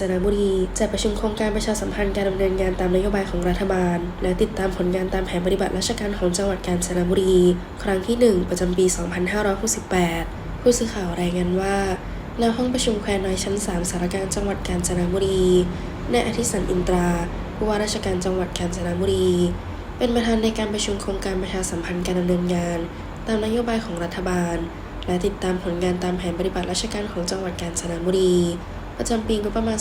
จนบุรีจัดประชุมโครงการประชาสัมพันธ์การดำเนินงานตามนโยบายของรัฐบาล และติดตามผลงานตามแผนปฏิบัติราชการของจังหวัดกาญจนบุรี ครั้งที่ 1 ประจำปี 2568 ผู้สื่อข่าวรายงานว่าณห้องประชุมแควน้อยชั้น 3 สารการจังหวัดกาญจนบุรีนายอธิสันอินตราผู้ว่าราชการจังหวัดกาญจนบุรี เป็นประธานในการประชุมโครงการประชาสัมพันธ์การดำเนินงาน ตามนโยบายของรัฐบาล และติดตามผลงานตามแผนปฏิบัติราชการของจังหวัดกาญจนบุรี ประจำปีงบประมาณ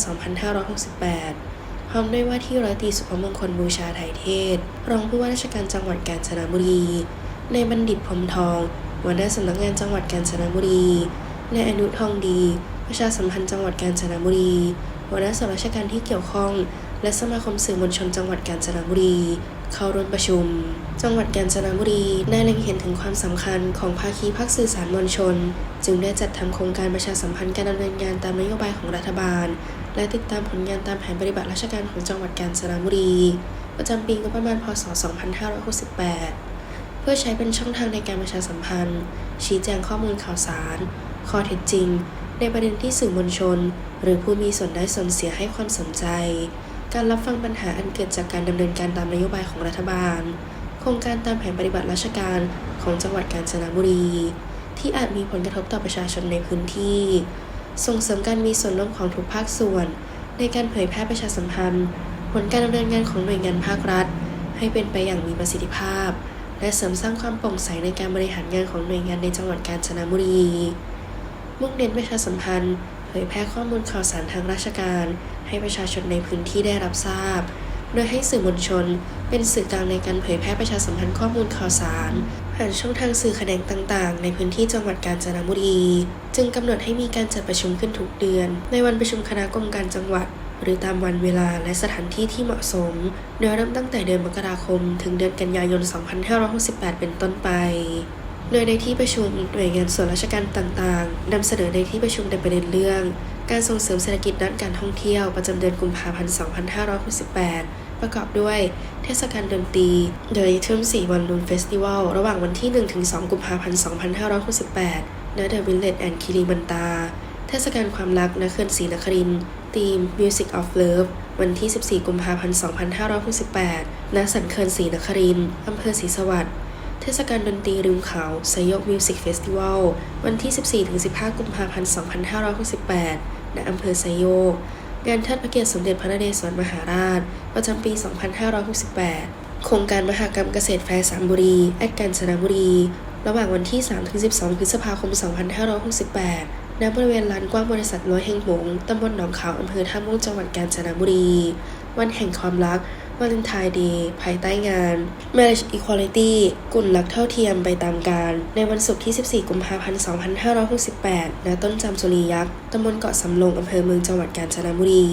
2568 พร้อมด้วยว่าที่ร้อยตีสุภมงคลบูชาไทยเทศ รองผู้ว่าราชการจังหวัดกาญจนบุรี ในบัณฑิตพรมทองหัวหน้าสำนักงานจังหวัดกาญจนบุรีในอนุทองดี ประชาสัมพันธ์จังหวัดกาญจนบุรีหัวหน้าส่วนราชการที่เกี่ยวข้อง และสมาคมสื่อมวลชนจังหวัดกาญจนบุรี เข้าร่วมประชุม จังหวัดกาญจนบุรีได้เล็งเห็นถึงความสำคัญของภาคีภาคสื่อสารมวลชน จึงได้จัดทำโครงการประชาสัมพันธ์การดำเนินงานตามนโยบายของรัฐบาล และติดตามผลงานตามแผนปฏิบัติราชการของจังหวัดกาญจนบุรี ประจำปีงบประมาณพศ 2568 เพื่อใช้เป็นช่องทางในการประชาสัมพันธ์ ชี้แจงข้อมูลข่าวสาร ข้อเท็จจริง ในประเด็นที่สื่อมวลชน หรือผู้มีส่วนได้ส่วนเสียให้ความสนใจ การรับฟังปัญหาอันเกิดจากการดำเนินการตามนโยบายของรัฐบาล โครงการตามแผนปฏิบัติราชการของจังหวัดกาญจนบุรี ที่อาจมีผลกระทบต่อประชาชนในพื้นที่ ส่งเสริมการมีส่วนร่วมของทุกภาคส่วน ในการเผยแพร่ประชาสัมพันธ์ ผลการดำเนินงานของหน่วยงานภาครัฐ ให้เป็นไปอย่างมีประสิทธิภาพ และเสริมสร้างความโปร่งใสในการบริหารงานของหน่วยงานในจังหวัดกาญจนบุรี มุ่งเน้นประชาสัมพันธ์ เผยแพร่ข้อมูลข่าวสารทางราชการ ให้ประชาชนในพื้นที่ได้รับทราบ โดยให้สื่อมวลชน เป็นสื่อกลางในการเผยแพร่ประชาสัมพันธ์ข้อมูลข่าวสาร ผ่านช่องทางสื่อแขนงต่างๆ ในพื้นที่จังหวัดกาญจนบุรี จึงกำหนดให้มีการจัดประชุมขึ้นทุกเดือน ในวันประชุมคณะกรรมการจังหวัด หรือตามวันเวลาและสถานที่ที่เหมาะสม โดยเริ่มตั้งแต่เดือนมกราคม ถึงเดือนกันยายน 2568 เป็นต้นไป โดยในที่ประชุมหน่วยงานส่วนราชการต่างๆนำเสนอในที่ประชุมในประเด็นเรื่อง การส่งเสริมเศรษฐกิจด้านการท่องเที่ยวประจำเดือนกุมภาพันธ์ 2568 ประกอบด้วยเทศกาลดนตรี The Rhythm 4 วันลูนเฟสติวัลระหว่างวันที่ 1-2 กุมภาพันธ์ 2568ณ The Village and คิริมันตาเทศกาลความรักณเขื่อนศรีนครินทีม Music of Love วันที่ 14 กุมภาพันธ์ 2568ณสันเขื่อนศรีนครินอำเภอศรีสวัสดิ์ ทศกาลดนตรีริมเขาไซโยกมิวสิกเฟสติวัล วันที่ 14-15 กุมภาพันธ์ 2568 ณ อำเภอไซโยก งานเทิดพระเกียรติสมเด็จพระนเรศวรมหาราช ประจำปี 2568 โครงการมหกรรมเกษตรแฟร์สามบุรี แอดกาญจนบุรี ระหว่างวันที่ 3-12 พฤษภาคม 2568ณบริเวณลานกว้างบริษัทร้อยแห่งหง ตำบลหนองขาว อำเภอท่าม่วงจังหวัดกาญจนบุรี วันแห่งความรัก วาเลนไทน์เดย์ภายใต้งาน Marriage Equality กุลรักเท่าเทียมไปตามกาลในวันศุกร์ที่ 14 กุมภาพันธ์ 2568 ณ ต้นจามจุลียักษ์ ตำบลเกาะสำโรงอำเภอเมืองจังหวัดกาญจนบุรี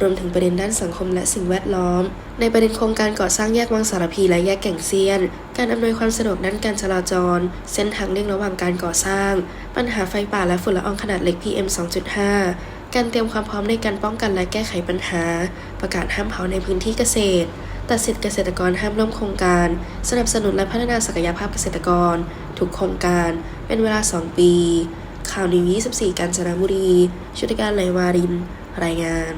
รวมถึงประเด็นด้านสังคมและสิ่งแวดล้อม ในประเด็นโครงการก่อสร้างแยกวังสารพีและแยกแก่งเซียน การอำนวยความสะดวกด้านการจราจร เส้นทางเลี่ยงระหว่างการก่อสร้าง ปัญหาไฟป่าและฝุ่นละอองขนาดเล็ก PM 2.5 การเตรียมความพร้อมในการป้องกันและแก้ไขปัญหา ประกาศห้ามเผาในพื้นที่เกษตร ตัดสิทธิเกษตรกรห้ามร่วมโครงการ สนับสนุนและพัฒนาศักยภาพเกษตรกร ทุกโครงการ เป็นเวลา 2 ปี ข่าวนิว24 กาญจนบุรี ชุติการไหลวาริน รายงาน